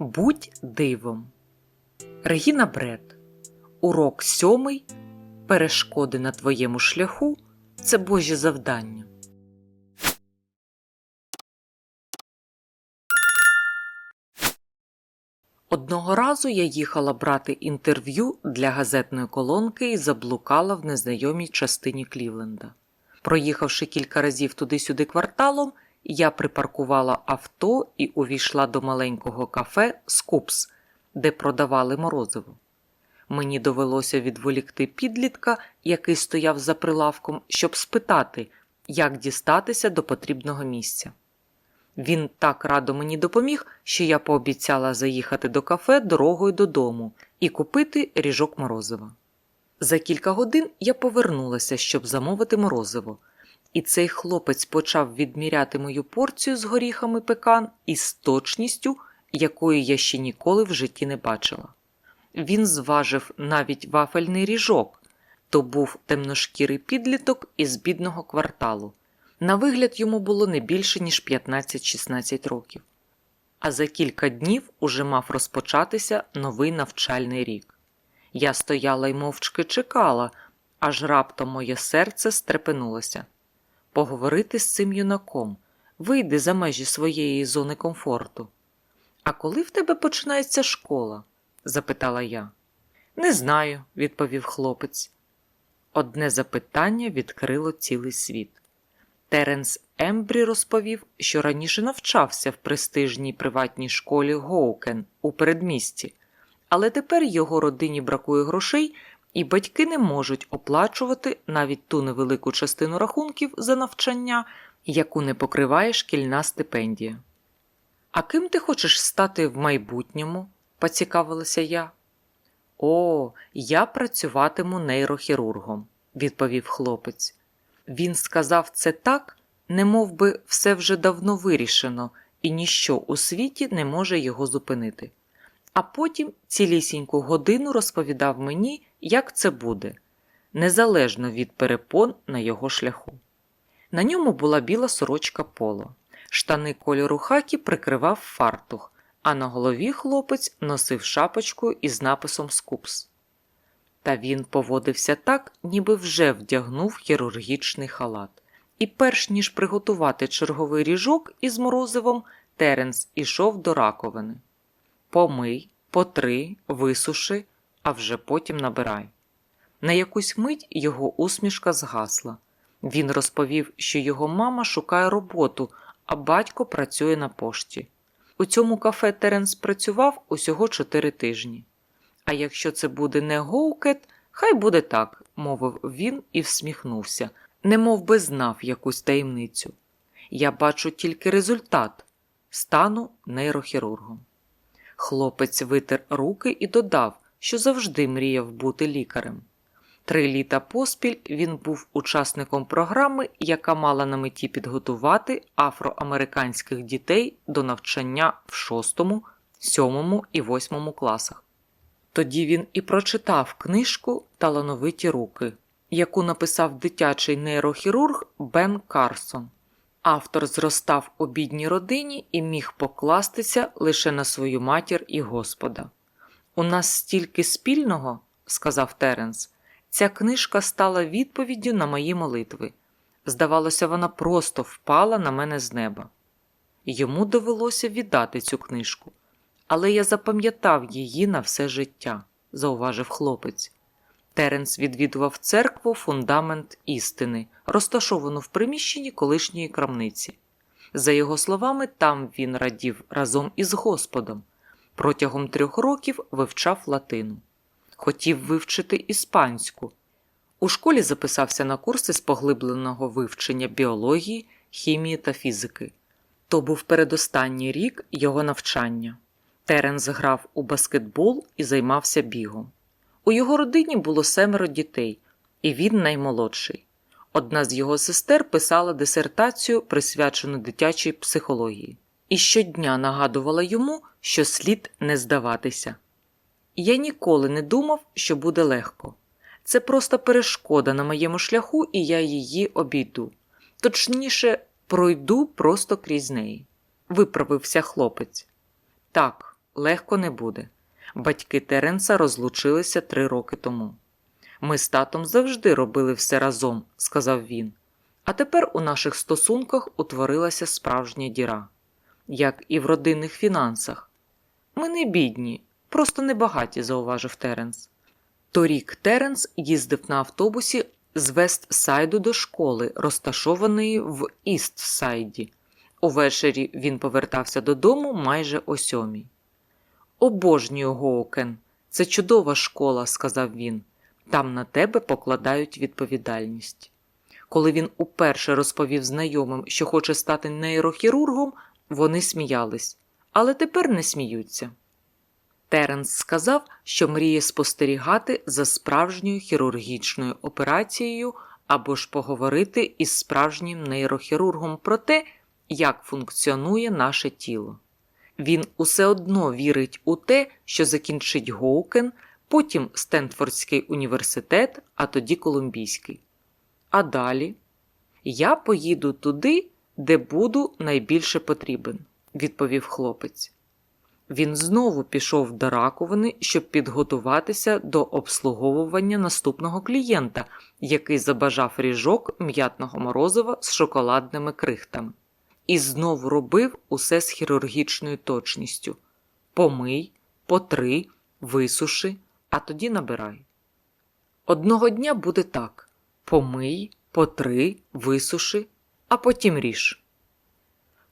Будь дивом. Регіна Бред. Урок сьомий. Перешкоди на твоєму шляху це Божі завдання. Одного разу я їхала брати інтерв'ю для газетної колонки і заблукала в незнайомій частині Клівленда. Проїхавши кілька разів туди-сюди кварталом, я припаркувала авто і увійшла до маленького кафе Скупс, де продавали морозиво. Мені довелося відволікти підлітка, який стояв за прилавком, щоб спитати, як дістатися до потрібного місця. Він так радо мені допоміг, що я пообіцяла заїхати до кафе дорогою додому і купити ріжок морозива. За кілька годин я повернулася, щоб замовити морозиво, і цей хлопець почав відміряти мою порцію з горіхами пекан із точністю, якої я ще ніколи в житті не бачила. Він зважив навіть вафельний ріжок, то був темношкірий підліток із бідного кварталу. На вигляд йому було не більше, ніж 15-16 років. А за кілька днів уже мав розпочатися новий навчальний рік. Я стояла й мовчки чекала, аж раптом моє серце стрепенулося. Поговорити з цим юнаком, вийди за межі своєї зони комфорту. А коли в тебе починається школа? запитала я. Не знаю, відповів хлопець. Одне запитання відкрило цілий світ. Теренс Ембрі розповів, що раніше навчався в престижній приватній школі Гоукен у передмісті, але тепер його родині бракує грошей, і батьки не можуть оплачувати навіть ту невелику частину рахунків за навчання, яку не покриває шкільна стипендія. А ким ти хочеш стати в майбутньому? поцікавилася я. О, я працюватиму нейрохірургом, відповів хлопець. Він сказав це так, немов би все вже давно вирішено, і ніщо у світі не може його зупинити. А потім цілісіньку годину розповідав мені, як це буде, незалежно від перепон на його шляху. На ньому була біла сорочка поло, штани кольору хакі прикривав фартух, а на голові хлопець носив шапочку із написом Скупс. Та він поводився так, ніби вже вдягнув хірургічний халат. І перш ніж приготувати черговий ріжок із морозивом, Теренс ішов до раковини. Помий, потри, висуши, а вже потім набирай. На якусь мить його усмішка згасла. Він розповів, що його мама шукає роботу, а батько працює на пошті. У цьому кафе Теренс працював усього чотири тижні. А якщо це буде не Гоукет, хай буде так, мовив він і всміхнувся, немов би знав якусь таємницю. Я бачу тільки результат стану нейрохірургом. Хлопець витер руки і додав, що завжди мріяв бути лікарем. Три літа поспіль він був учасником програми, яка мала на меті підготувати афроамериканських дітей до навчання в шостому, сьомому і восьмому класах. Тоді він і прочитав книжку Талановиті руки, яку написав дитячий нейрохірург Бен Карсон. Автор зростав у бідній родині і міг покластися лише на свою матір і Господа. У нас стільки спільного, сказав Теренс, ця книжка стала відповіддю на мої молитви. Здавалося, вона просто впала на мене з неба. Йому довелося віддати цю книжку. Але я запам'ятав її на все життя, зауважив хлопець. Теренс відвідував церкву фундамент істини, розташовану в приміщенні колишньої крамниці. За його словами, там він радів разом із Господом. Протягом трьох років вивчав латину. Хотів вивчити іспанську. У школі записався на курси з поглибленого вивчення біології, хімії та фізики. То був передостанній рік його навчання. Теренс грав у баскетбол і займався бігом. У його родині було семеро дітей, і він наймолодший. Одна з його сестер писала дисертацію, присвячену дитячій психології, і щодня нагадувала йому, що слід не здаватися. Я ніколи не думав, що буде легко. Це просто перешкода на моєму шляху, і я її обійду. Точніше, пройду просто крізь неї. Виправився хлопець. Так, легко не буде. Батьки Теренса розлучилися три роки тому. Ми з татом завжди робили все разом, сказав він. А тепер у наших стосунках утворилася справжня діра, як і в родинних фінансах. Ми не бідні, просто небагаті, зауважив Теренс. Торік Теренс їздив на автобусі з Вестсайду до школи, розташованої в Істсайді. Увечері він повертався додому майже о сьомій. Обожнюю Гоукен. Це чудова школа, сказав він. Там на тебе покладають відповідальність. Коли він уперше розповів знайомим, що хоче стати нейрохірургом, вони сміялись, але тепер не сміються. Теренс сказав, що мріє спостерігати за справжньою хірургічною операцією або ж поговорити із справжнім нейрохірургом про те, як функціонує наше тіло. Він усе одно вірить у те, що закінчить Гоукен, потім Стенфордський університет, а тоді Колумбійський. А далі я поїду туди, де буду найбільше потрібен, відповів хлопець. Він знову пішов до раковини, щоб підготуватися до обслуговування наступного клієнта, який забажав ріжок м'ятного морозива з шоколадними крихтами. І знову робив усе з хірургічною точністю: помий, потри, висуши, а тоді набирай. Одного дня буде так: помий, потри, висуши, а потім ріж.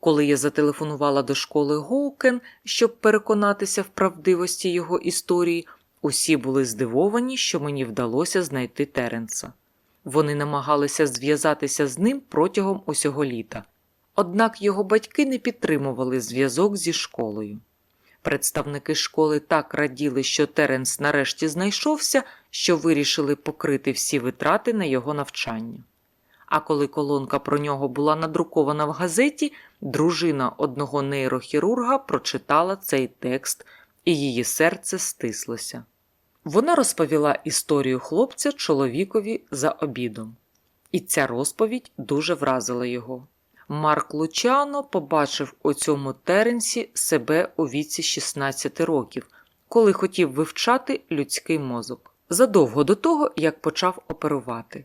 Коли я зателефонувала до школи Гоукен, щоб переконатися в правдивості його історії, усі були здивовані, що мені вдалося знайти Теренса. Вони намагалися зв'язатися з ним протягом усього літа. Однак його батьки не підтримували зв'язок зі школою. Представники школи так раділи, що Теренс нарешті знайшовся, що вирішили покрити всі витрати на його навчання. А коли колонка про нього була надрукована в газеті, дружина одного нейрохірурга прочитала цей текст, і її серце стислося. Вона розповіла історію хлопця чоловікові за обідом, і ця розповідь дуже вразила його. Марк Лучано побачив у цьому теренсі себе у віці 16 років, коли хотів вивчати людський мозок, задовго до того, як почав оперувати,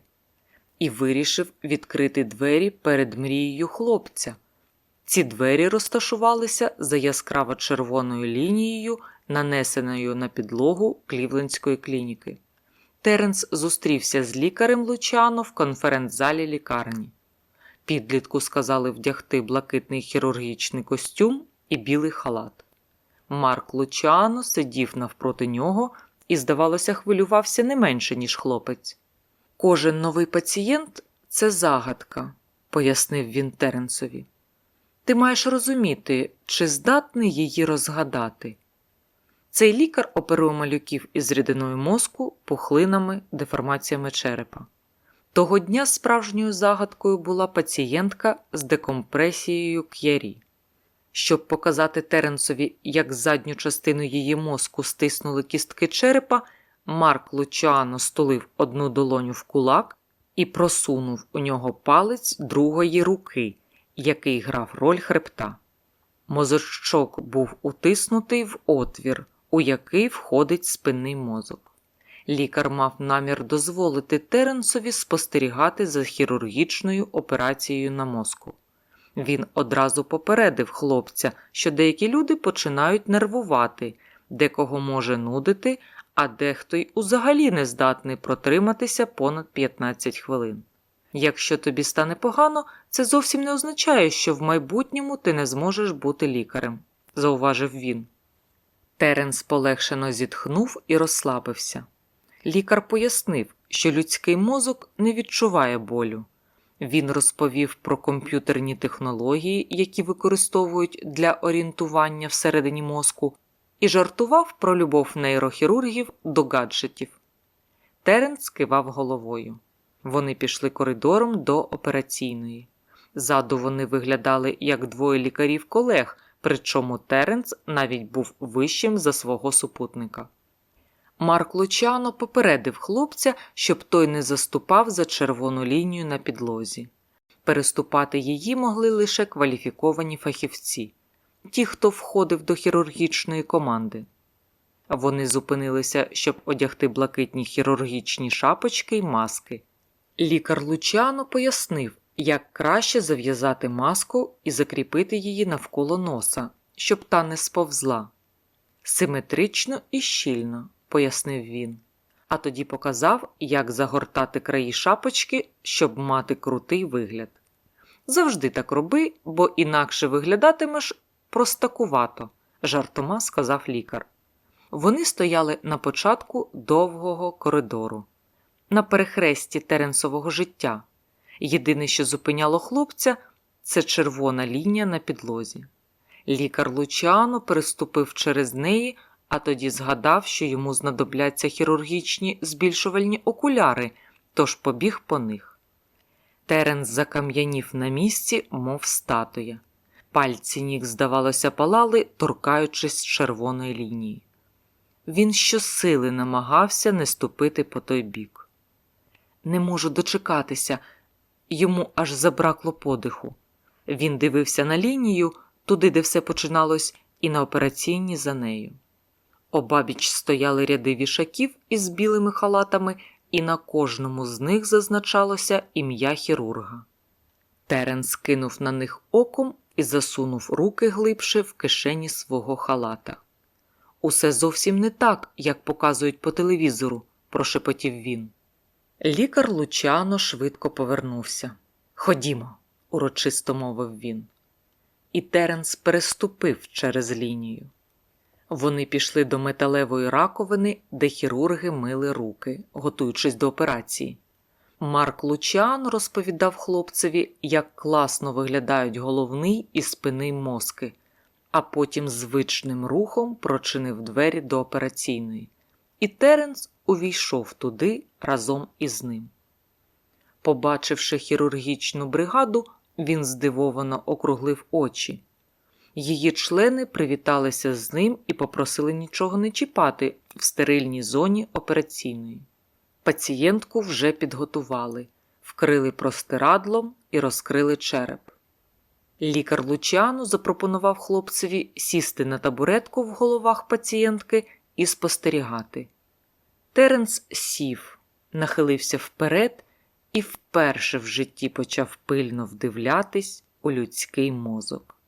і вирішив відкрити двері перед мрією хлопця. Ці двері розташувалися за яскраво червоною лінією, нанесеною на підлогу Клівлендської клініки. Теренс зустрівся з лікарем Лучано в конференц-залі лікарні. Підлітку сказали вдягти блакитний хірургічний костюм і білий халат. Марк Лучано сидів навпроти нього і, здавалося, хвилювався не менше, ніж хлопець. Кожен новий пацієнт це загадка, пояснив він Теренсові. Ти маєш розуміти, чи здатний її розгадати. Цей лікар оперує малюків із рідиною мозку, пухлинами, деформаціями черепа. Того дня справжньою загадкою була пацієнтка з декомпресією к'ярі. Щоб показати Теренсові, як задню частину її мозку стиснули кістки черепа, Марк Лучано стулив одну долоню в кулак і просунув у нього палець другої руки, який грав роль хребта. Мозочок був утиснутий в отвір, у який входить спинний мозок. Лікар мав намір дозволити Теренсові спостерігати за хірургічною операцією на мозку. Він одразу попередив хлопця, що деякі люди починають нервувати, декого може нудити, а дехто й узагалі не здатний протриматися понад 15 хвилин. Якщо тобі стане погано, це зовсім не означає, що в майбутньому ти не зможеш бути лікарем, зауважив він. Теренс полегшено зітхнув і розслабився. Лікар пояснив, що людський мозок не відчуває болю. Він розповів про комп'ютерні технології, які використовують для орієнтування всередині мозку, і жартував про любов нейрохірургів до гаджетів. Теренс кивав головою. Вони пішли коридором до операційної. Ззаду вони виглядали як двоє лікарів колег, причому Теренс навіть був вищим за свого супутника. Марк Лучано попередив хлопця, щоб той не заступав за червону лінію на підлозі. Переступати її могли лише кваліфіковані фахівці. Ті, хто входив до хірургічної команди. Вони зупинилися, щоб одягти блакитні хірургічні шапочки й маски. Лікар Лучано пояснив, як краще зав'язати маску і закріпити її навколо носа, щоб та не сповзла. Симетрично і щільно, пояснив він, а тоді показав, як загортати краї шапочки, щоб мати крутий вигляд. Завжди так роби, бо інакше виглядатимеш простакувато, жартома сказав лікар. Вони стояли на початку довгого коридору, на перехресті теренсового життя. Єдине, що зупиняло хлопця, це червона лінія на підлозі. Лікар Лучано переступив через неї, а тоді згадав, що йому знадобляться хірургічні збільшувальні окуляри, тож побіг по них. Теренс закам'янів на місці, мов статуя. Пальці ніг, здавалося, палали, торкаючись червоної лінії. Він щосили намагався не ступити по той бік. Не можу дочекатися, йому аж забракло подиху. Він дивився на лінію, туди, де все починалось, і на операційні за нею. Обабіч стояли ряди вішаків із білими халатами, і на кожному з них зазначалося ім'я хірурга. Теренс кинув на них оком і засунув руки глибше в кишені свого халата. Усе зовсім не так, як показують по телевізору, прошепотів він. Лікар Лучано швидко повернувся. Ходімо, урочисто мовив він. І Теренс переступив через лінію. Вони пішли до металевої раковини, де хірурги мили руки, готуючись до операції. Марк Лучан розповідав хлопцеві, як класно виглядають головний і спинний мозки, а потім звичним рухом прочинив двері до операційної. І Теренс увійшов туди разом із ним. Побачивши хірургічну бригаду, він здивовано округлив очі. Її члени привіталися з ним і попросили нічого не чіпати в стерильній зоні операційної. Пацієнтку вже підготували, вкрили простирадлом і розкрили череп. Лікар Лучану запропонував хлопцеві сісти на табуретку в головах пацієнтки і спостерігати. Теренс сів, нахилився вперед і вперше в житті почав пильно вдивлятись у людський мозок.